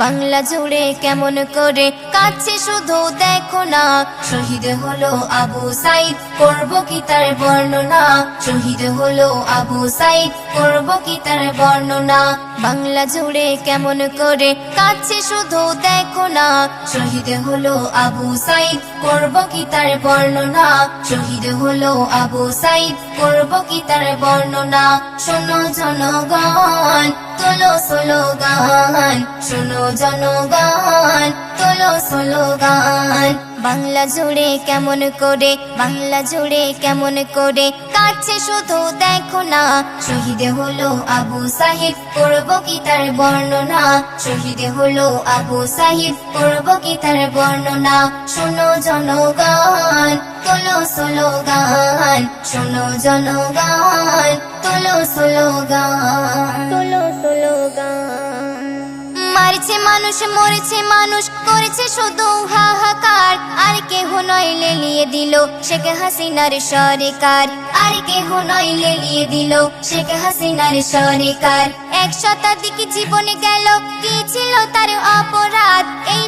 বাংলা জুড়ে কেমন করে কাছে শুধু দেখো না। শহীদ হলো আবু সাইদ, করব কি তার বর্ণনা? শহীদ হলো আবু সাইদ, করব কি তার বর্ণনা? বাংলা জুড়ে কেমন করে কাছে শুধু দেখো না। শহীদ হলো আবু সাইদ, করব কি তার বর্ণনা? শহীদ হলো আবু সাইদ, করব কি তার বর্ণনা? শোনো জনগণ, তোলো স্লোগান। শোনো জনগণ, তোলো স্লোগান। বাংলা জুড়ে কেমন করে, বাংলা জুড়ে কেমন করে? কাছে শুধু দেখো না, শহীদ হলো আবু সাহিদ করব কি তার বর্ণনা? শহীদ হলো আবু সাহিদ করব কি তার বর্ণনা? শোনো জনগণ, তোলো স্লোগান। শোনো জনগণ, তোলো স্লোগান। তোলো স্লোগান। মারছে মানুষ, মরেছে মানুষ, করেছে শুধু হাহাকার। আর কেহ নয় লেলিয়ে দিল শেখ হাসিনার সরকার। আর কেহ নয় লেলিয়ে দিল শেখ হাসিনার সরকার। এক শতাধিক জীবনে গেল, কি ছিল তার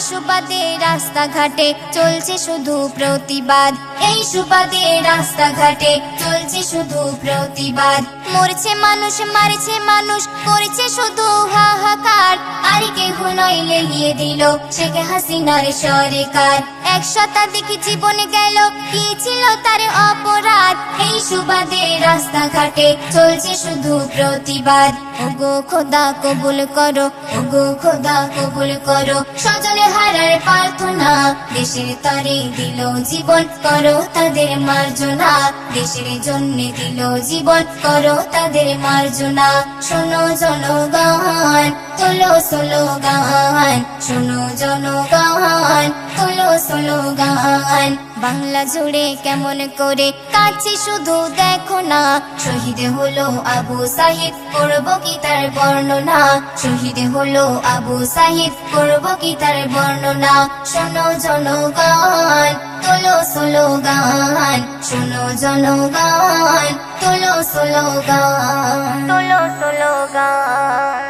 সুবাদে রাস্তাঘাটে চলছে শুধু প্রতিবাদ। এই সুবাদে রাস্তাঘাটে চলছে শুধু প্রতিবাদ। মরছে মানুষ, মারছে মানুষ, করেছে শুধু হাহাকার। আর কেহ নয় লেলিয়ে দিল শেখ হাসিনার সরকার। এক শতাধিক জীবনে গেল, কি ছিল তার এই সুবাদে রাস্তাঘাটে চলছে শুধু প্রতিবাদ। ওগো খোদা, কবুল করো। ওগো খোদা, কবুল করো। সজনে হারার প্রার্থনা, দেশের তরে দিল জীবন। করো তাদের মার্জনা, দেশের জন্য দিল জীবন। করো তাদের মার্জনা। শোনো জনগণ তোলো স্লোগান, শোনো জনগণ তোলো স্লোগান। বাংলা জুড়ে কেমন করে কাছে শুধু দেখো না। শহীদ হলো আবু সাহিদ, করব কি তার বর্ণনা? শহীদ হলো আবু সাহিদ, করব কি তার বর্ণনা? শোনো জনগণ তোলো স্লোগান। শোনো জনগণ তোলো স্লোগান। তোলো স্লোগান।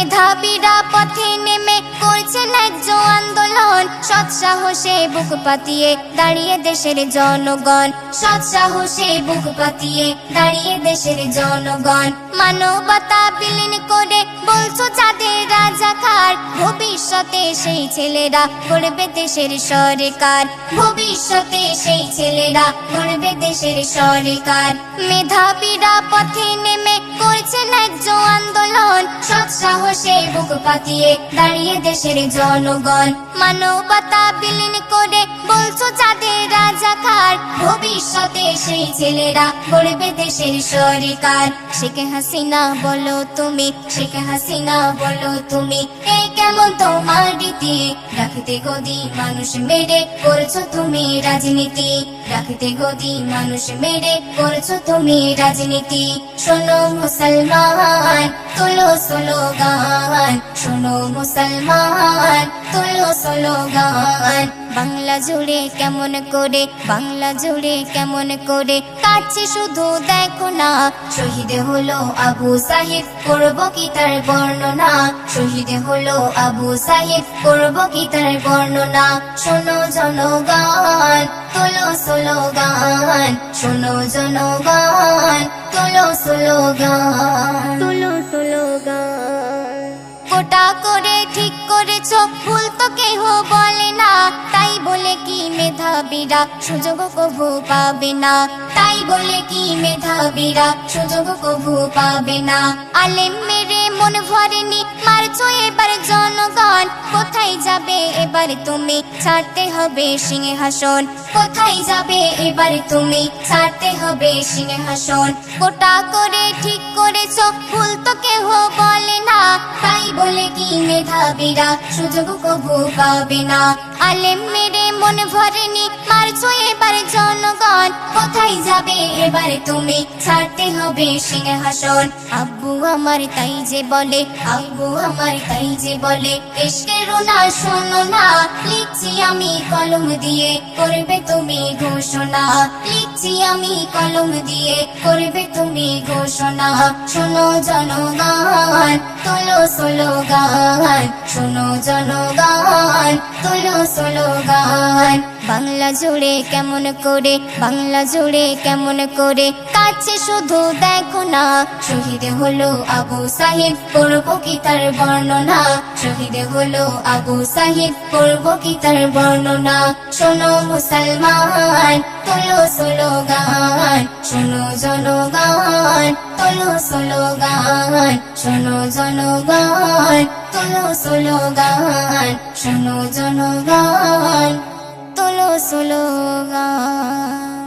মেধাবীরা পথে নেমে করছে ন্যায্য আন্দোলন। সৎ সাহসে বুক পাতিয়ে দাঁড়িয়ে দেশের জনগণ। সৎ সাহসে বুক পাতিয়ে দাঁড়িয়ে দেশের জনগণ। মানবতা বিলীন করে বলছো যাদের রাজাকার, ভবিষ্যতে সেই ছেলেরা গড়বে দেশের সরকার। ভবিষ্যতে ছেলেরা করবে দেশের সরকার। মেধাবীরা পথে নেমে করছে ন্যায্য আন্দোলন। সৎ সাহসে বুক পাতিয়ে দাঁড়িয়ে দেশের জনগণ। মানবতা বিলীন করে বলছো যাদের রাজাকার ভবিষ্যতে সেই ছেলেরা গড়বে দেশের সরকার। শেখ হাসিনা বলো তুমি, শেখ হাসিনা বলো তুমি এই কেমন তোমার রীতি? রাখতে গদি মানুষ মেরে করছ তুমি রাজনীতি। রাখতে গদি মানুষ মেরে করছ তুমি রাজনীতি। শোনো মুসলমান, তোলো স্লোগান, শোনো মুসলমান। তোলো স্লোগান বাংলা জুড়ে কেমন করে, বাংলা জুড়ে কেমন করে। কাছে শুধু দেখো না, শহীদ হলো আবু সাহিদ করব কি তার বর্ণনা? শহীদ হলো আবু সাহিদ করব কি তার বর্ণনা? শোনো জনগণ, তোলো স্লোগান শোনো স্লোগান তোলো স্লোগান ঠিক করেছ। ভুল তো কেহ বলে না। তাই বলে কি মেধাবীরা? সুযোগ কভু পাবে না। তাই বলে কি মেধাবীরা? সুযোগ কভু পাবে না। আলেম মেরে মন ভরেনি। মারছো এবার জনগণ। কোথায় যাবে এবার তুমি? ছাড়তে হবে সিংহাসন। কোথায় যাবে এবার তুমি? ছাড়তে হবে সিংহাসন। গোটা করে ঠিক করেছ। ভুল তো কেহ বলে মেধাবীরা, সুযোগ কভু পাবে না। আলেম মেরে মন ভরেনি, মারছো এবার জনগণ। কোথায় যাবে এবার তুমি? ছাড়তে হবে সিংহাসন। আব্বু আমার তাই যে বলে, আব্বু আমার তাই যে বলে এসকের না শোনো না, লিখছি আমি কলম দিয়ে, করবে তুমি ঘোষণা। লিখছি আমি কলম দিয়ে, করবে তুমি ঘোষণা। শোনো জনগণ স্লোগান, শোনো জনগান বাংলা জুড়ে কেমন করে, বাংলা জুড়ে কেমন করে, কাছে শুধু দেখো না, শহীদ হলো আবু সাহিদ করব কি তার বর্ণনা? শহীদ হলো আবু সাহিদ করব কি তার বর্ণনা? শোনো মুসলমান তোলো স্লোগান শোনো জনগান তোলো স্লোগান শোনো জনগান তোলো স্লোগান শোনো জনগান তোলো স্লোগান।